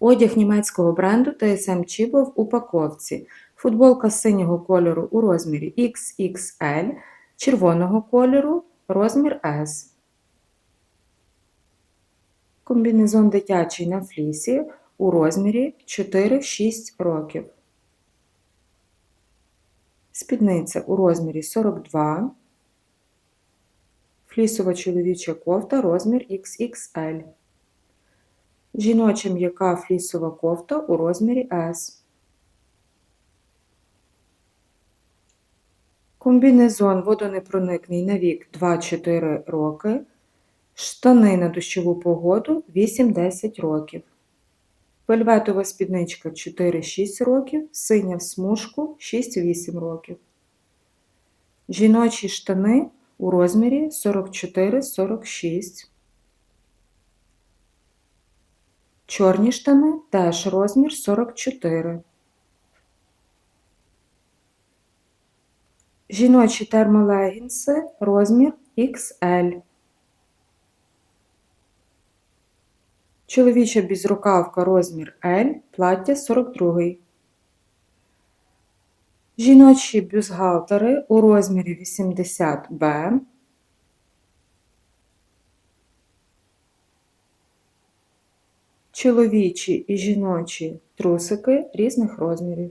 Одяг німецького бренду TSM Chibo в упаковці. Футболка синього кольору у розмірі XXL, червоного кольору розмір S. Комбінезон дитячий на флісі у розмірі 4-6 років. Спідниця у розмірі 42. Флісова чоловіча кофта розмір XXL. Жіноча м'яка флісова кофта у розмірі S. Комбінезон водонепроникний на вік 2-4 роки. Штани на дощову погоду 8-10 років. Вельветова спідничка 4-6 років, синя в смужку 6-8 років. Жіночі штани у розмірі 44-46. Чорні штани теж розмір 44. Жіночі термолегінси розмір XL. Чоловіча безрукавка розмір L, плаття 42. Жіночі бюстгальтери у розмірі 80B. Чоловічі і жіночі трусики різних розмірів.